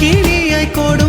கிளியை கொடு.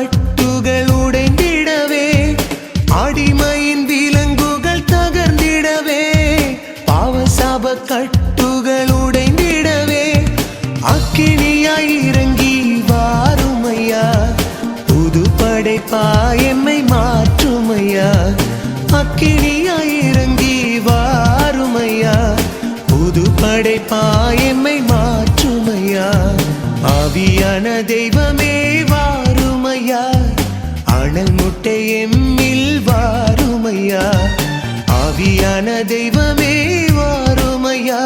பாவசாப கட்டுகள் உடைந்திடவே அடிமையின் விலங்குகள் தகர்ந்திடவே பாவசாப கட்டுகள் உடைந்திடவே அக்கினியாய் இறங்கி வாருமையா புது படைப்பாய் எம்மை மாற்றுமையா அக்கினியாய் இறங்கி வாருமையா புது படைப்பாய் எம்மை மாற்றுமையா ஆவியான தெய்வமே வாருமையா அனல் முட்டை எம்மில் வாருமையா? ஆவியான தெய்வமே வாருமையா?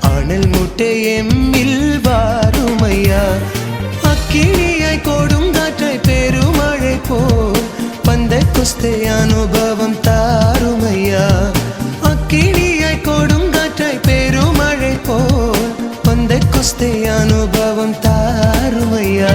அனல் முட்டை எம்மில் வாருமையா? அக்கினியாய் கொடுங்காற்றை பெருமழை போல் பந்த குஸ்தை அனுபவம் தாருமையா? அக்கினியாய் கொடுங்காற்றை பெருமழை போல் பந்த குஸ்தை அனுபவம் தாருமையா?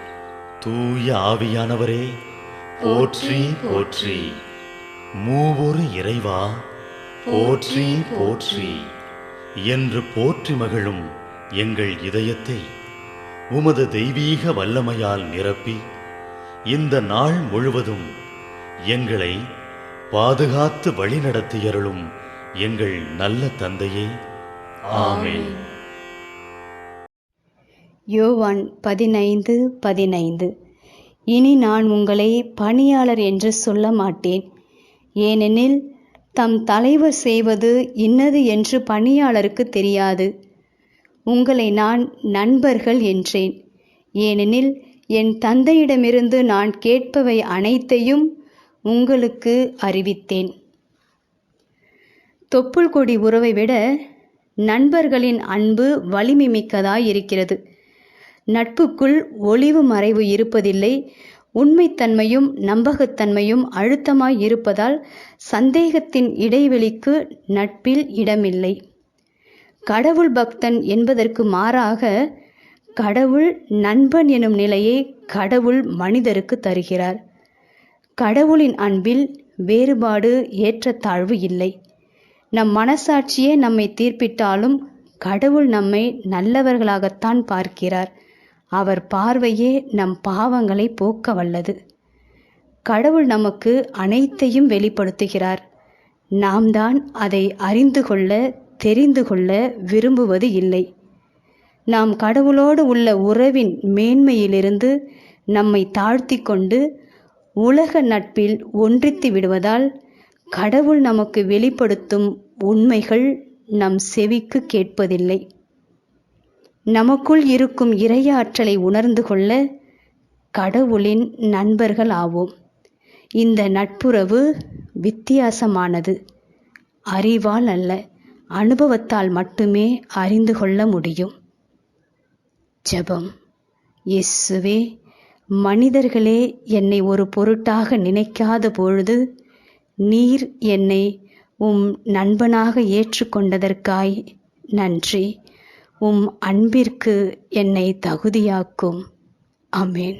தூய ஆவியானவரே போற்றி போற்றி. மூவொரு இறைவா போற்றி போற்றி. என்று போற்றி மகிழும் எங்கள் இதயத்தை உமது தெய்வீக வல்லமையால் நிரப்பி இந்த நாள் முழுவதும் எங்களை பாதுகாத்து வழிநடத்தியருளும் எங்கள் நல்ல தந்தையே. ஆமேன். யோவான் பதினைந்து பதினைந்து. இனி நான் உங்களை பணியாளர் என்று சொல்ல மாட்டேன். ஏனெனில் தம் தலைவர் செய்வது இன்னது என்று பணியாளருக்கு தெரியாது. உங்களை நான் நண்பர்கள் என்றேன். ஏனெனில் என் தந்தையிடமிருந்து நான் கேட்பவை அனைத்தையும் உங்களுக்கு அறிவித்தேன். தொப்புள் கொடி உறவை விட நண்பர்களின் அன்பு வலிமை மிக்கதாய் இருக்கிறது நட்புக்குள் ஒளிவு மறைவு இருப்பதில்லை. உண்மைத்தன்மையும் நம்பகத்தன்மையும் அழுத்தமாய் இருப்பதால் சந்தேகத்தின் இடைவெளிக்கு நட்பில் இடமில்லை. கடவுள் பக்தன் என்பதற்கு மாறாக கடவுள் நண்பன் எனும் நிலையை கடவுள் மனிதருக்கு தருகிறார். கடவுளின் அன்பில் வேறுபாடு ஏற்றத்தாழ்வு இல்லை. நம் மனசாட்சியே நம்மை தீர்ப்பிட்டாலும் கடவுள் நம்மை நல்லவர்களாகத்தான் பார்க்கிறார். அவர் பார்வையே நம் பாவங்களை போக்க வல்லது கடவுள் நமக்கு அனைத்தையும் வெளிப்படுத்துகிறார். நாம் தான் அதை அறிந்து கொள்ள தெரிந்து கொள்ள விரும்புவது இல்லை. நாம் கடவுளோடு உள்ள உறவின் மேன்மையிலிருந்து நம்மை தாழ்த்தி கொண்டு உலக நட்பில் ஒன்றித்து விடுவதால் கடவுள் நமக்கு வெளிப்படுத்தும் உண்மைகள் நம் செவிக்கு கேட்பதில்லை. நமக்குள் இருக்கும் இறையாற்றலை உணர்ந்து கொள்ள கடவுளின் நண்பர்கள் ஆவோம். இந்த நட்புறவு வித்தியாசமானது. அறிவால் அல்ல அனுபவத்தால் மட்டுமே அறிந்து கொள்ள முடியும். ஜெபம். இயேசுவே மனிதர்களே என்னை ஒரு பொருட்டாக நினைக்காத பொழுது நீர் என்னை உம் நண்பனாக ஏற்றுக்கொண்டதற்காய் நன்றி. உம் அன்பிற்கு என்னை தகுதியாக்கும். அமேன்